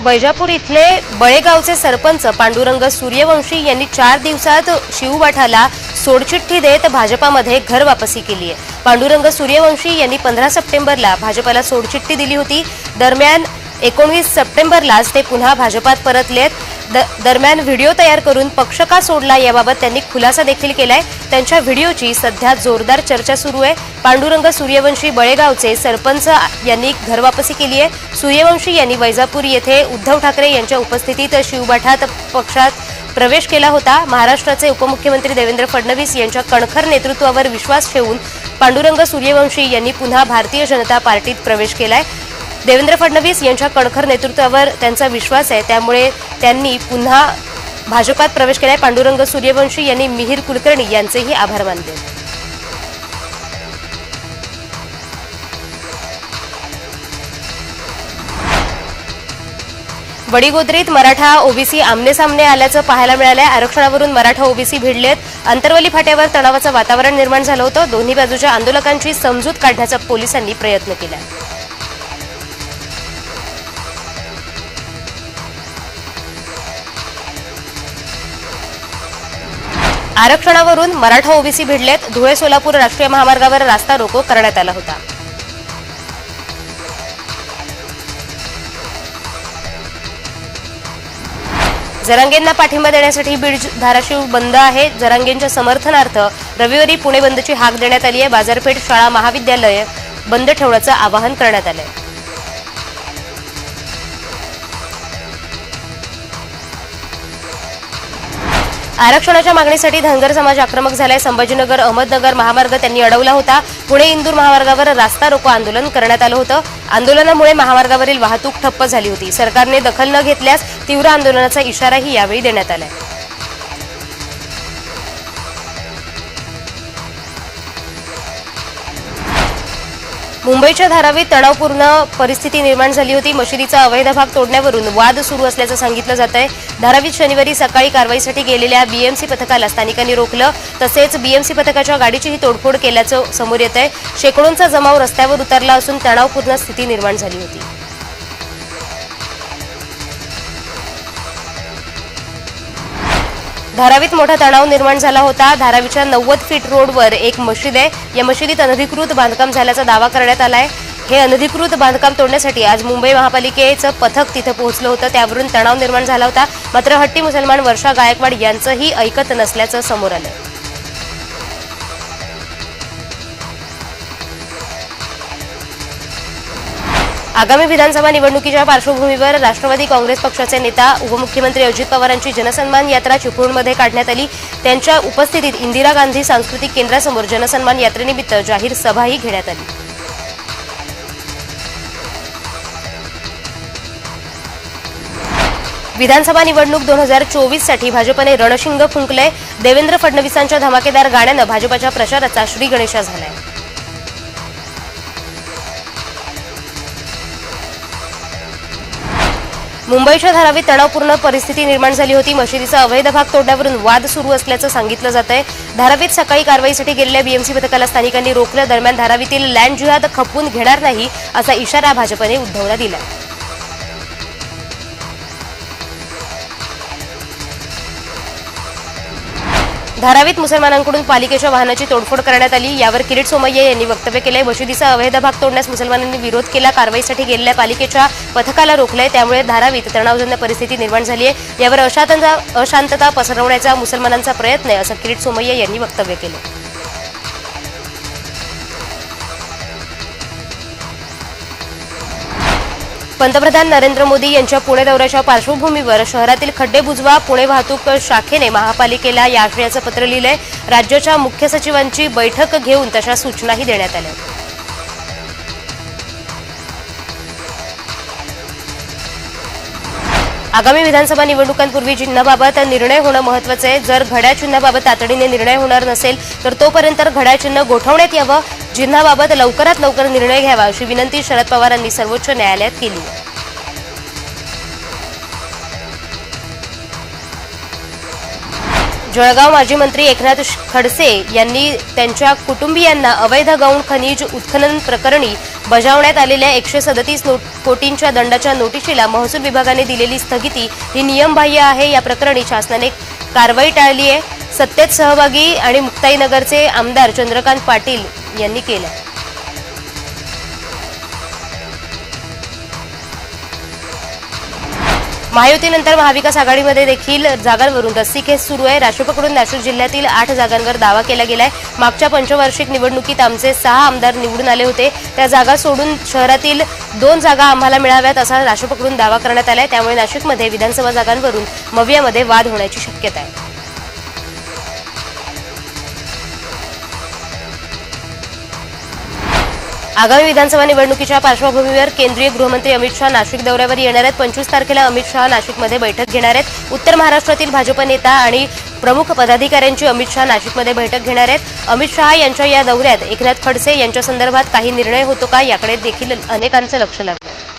वैजापूर इथले बळेगावचे सरपंच पांडुरंग सूर्यवंशी यांनी चार दिवसात शिवबाठाला सोडचिठ्ठी देत भाजपामध्ये घर वापसी केली आहे. पांडुरंग सूर्यवंशी यांनी पंधरा सप्टेंबरला भाजपाला सोडचिठ्ठी दिली होती. दरम्यान एकोणवीस सप्टेंबरलाच ते पुन्हा भाजपात परतलेत. द- दरम्यान व्हिडिओ तयार करून पक्ष का सोडला याबाबत त्यांनी खुलासा देखील केलाय. त्यांच्या व्हिडिओची सध्या जोरदार चर्चा सुरू आहे. पांडुरंग सूर्यवंशी बळेगावचे सरपंच यांनी घरवापसी केली आहे. सूर्यवंशी यांनी वैजापूर येथे उद्धव ठाकरे यांच्या उपस्थितीत शिवबाठात पक्षात प्रवेश केला होता. महाराष्ट्राचे उपमुख्यमंत्री देवेंद्र फडणवीस यांच्या कणखर नेतृत्वावर विश्वास ठेवून पांडुरंग सूर्यवंशी यांनी पुन्हा भारतीय जनता पार्टीत प्रवेश केलाय. देवेंद्र फडणवीस यांच्या कणखर नेतृत्वावर त्यांचा विश्वास आहे. त्यामुळे त्यांनी पुन्हा भाजपात प्रवेश केलाय. पांडुरंग सूर्यवंशी यांनी मिहीर कुलकर्णी यांचेही आभार मानले. वडीगोद्रीत मराठा ओबीसी आमने सामने आल्याचं पाहायला मिळालंय. आरक्षणावरून मराठा ओबीसी भिडलेत. अंतरवली फाट्यावर तणावाचं वातावरण निर्माण झालं होतं. दोन्ही बाजूच्या आंदोलकांची समजूत काढण्याचा पोलिसांनी प्रयत्न केला. आरक्षणावरून मराठा ओबीसी भिडलेत. धुळे सोलापूर राष्ट्रीय महामार्गावर रास्ता रोको करण्यात आला होता. जरांगेंना पाठिंबा देण्यासाठी बीड धाराशिव बंद आहे. जरांगेंच्या समर्थनार्थ रविवारी पुणे बंदची हाक देण्यात आली आहे. बाजारपेठ शाळा महाविद्यालय बंद ठेवण्याचं आवाहन करण्यात आलं आहे आरक्षणाच्या मागणीसाठी धनगर समाज आक्रमक झालाय. संभाजीनगर अहमदनगर महामार्ग त्यांनी अडवला होता. पुणे इंदूर महामार्गावर रास्ता रोको आंदोलन करण्यात आलं होतं. आंदोलनामुळे महामार्गावरील वाहतूक ठप्प झाली होती. सरकारने दखल न घेतल्यास तीव्र आंदोलनाचा इशाराही यावेळी देण्यात आलाय. मुंबईच्या धारावीत तणावपूर्ण परिस्थिती निर्माण झाली होती. मशिदीचा अवैध भाग तोडण्यावरून वाद सुरू असल्याचं सांगितलं जात आहे. धारावीत शनिवारी सकाळी कारवाईसाठी गेलेल्या बीएमसी पथकाला स्थानिकांनी रोखलं. तसेच बीएमसी पथकाच्या गाडीचीही तोडफोड केल्याचं समोर येत आहे. शेकडोंचा जमाव रस्त्यावर उतरला असून तणावपूर्ण स्थिती निर्माण झाली होती. धारावीत मोठा तणाव निर्माण झाला होता. धारावीच्या नव्वद फीट रोडवर एक मशीद आहे. या मशिदीत अनधिकृत बांधकाम झाल्याचा दावा करण्यात आला आहे हे अनधिकृत बांधकाम तोडण्यासाठी आज मुंबई महापालिकेचं पथक तिथं पोहोचलं होतं. त्यावरून तणाव निर्माण झाला होता. मात्र हट्टी मुसलमान वर्षा गायकवाड यांचंही ऐकत नसल्याचं समोर आलंय आगामी विधानसभा निवडणुकीच्या पार्श्वभूमीवर राष्ट्रवादी काँग्रेस पक्षाचे नेता उपमुख्यमंत्री अजित पवारांची जनसन्मान यात्रा चिपळूणमध्ये काढण्यात आली. त्यांच्या उपस्थितीत इंदिरा गांधी सांस्कृतिक केंद्रासमोर जनसन्मान यात्रेनिमित्त जाहीर सभाही घेण्यात आली. विधानसभा निवडणूक दोन हजार चोवीससाठी भाजपने रणशिंग फुंकले देवेंद्र फडणवीसांच्या धमाकेदार गाण्यानं भाजपाच्या प्रचाराचा श्री गणेशा झालाय. मुंबईच्या धारावीत तणावपूर्ण परिस्थिती निर्माण झाली होती. मशिदीचा अवैध भाग तोडण्यावरून वाद सुरू असल्याचं सांगितलं जात आहे धारावीत सकाळी कारवाईसाठी गेलेल्या बीएमसी पथकाला स्थानिकांनी रोखलं. दरम्यान धारावीतील लँड जिहाद खपवून घेणार नाही असा इशारा भाजपने उद्धवला दिला धारावीत मुसलमानांकडून पालिकेच्या वाहनाची तोडफोड करण्यात आली. यावर किरीट सोमय्या यांनी वक्तव्य केलंय. मशिदीचा अवैध भाग तोडण्यास मुसलमानांनी विरोध केला. कारवाईसाठी गेलेल्या पालिकेच्या पथकाला रोखलंय. त्यामुळे धारावीत तणावजन्य परिस्थिती निर्माण झाली आहे. यावर अशांतता अशांतता पसरवण्याचा मुसलमानांचा प्रयत्न आहे असं किरीट सोमय्या यांनी वक्तव्य केलं पंतप्रधान नरेंद्र मोदी यांच्या पुणे दौऱ्याच्या पार्श्वभूमीवर शहरातील खड्डे बुजवा पुणे वाहतूक शाखेने महापालिकेला या आशयाचं पत्र लिहिलंय. राज्याच्या मुख्य सचिवांची बैठक घेऊन तशा सूचनाही देण्यात आल्या. आगामी विधानसभा निवडणुकांपूर्वी चिन्हाबाबत निर्णय होणं महत्वाचं आहे. जर घड्या चिन्हाबाबत तातडीने निर्णय होणार नसेल तर तोपर्यंत घड्या चिन्ह गोठवण्यात यावं. चिन्हाबाबत लवकरात लवकर निर्णय घ्यावा अशी विनंती शरद पवारांनी सर्वोच्च न्यायालयात केली. जळगाव माजी मंत्री एकनाथ खडसे यांनी त्यांच्या कुटुंबियांना अवैध गौण खनिज उत्खनन प्रकरणी बजावण्यात आलेल्या एकशे सदतीस कोटींच्या दंडाच्या नोटिशीला महसूल विभागाने दिलेली स्थगिती ही नियमबाह्य आहे. या प्रकरणी शासनाने कारवाई टाळली आहे सत्तेत सहभागी आणि मुक्ताईनगरचे आमदार चंद्रकांत पाटील यांनी केलं. महायुतीनंतर महाविकास आघाडीमध्ये देखील जागांवरून रस्सीखेच सुरू आहे. राष्ट्रपकडून नाशिक जिल्ह्यातील आठ जागांवर दावा केला गेलाय. मागच्या पंचवार्षिक निवडणुकीत आमचे सहा आमदार निवडून आले होते. त्या जागा सोडून शहरातील दोन जागा आम्हाला मिळाव्यात असा राष्ट्रपकडून दावा करण्यात आलाय. त्यामुळे नाशिकमध्ये विधानसभा जागांवरून मवियामध्ये वाद होण्याची शक्यता आहे. आगामी विधानसभा निवडणुकीच्या पार्श्वभूमीवर केंद्रीय गृहमंत्री अमित शहा नाशिक दौऱ्यावर येणार आहेत. पंचवीस तारखेला अमित शहा नाशिकमध्ये बैठक घेणार आहेत. उत्तर महाराष्ट्रातील भाजप नेता आणि प्रमुख पदाधिकाऱ्यांची अमित शहा नाशिकमध्ये बैठक घेणार आहेत. अमित शहा यांच्या या दौऱ्यात एकनाथ खडसे यांच्या संदर्भात काही निर्णय होतो का? याकडे देखील अनेकांचं लक्ष लागलं.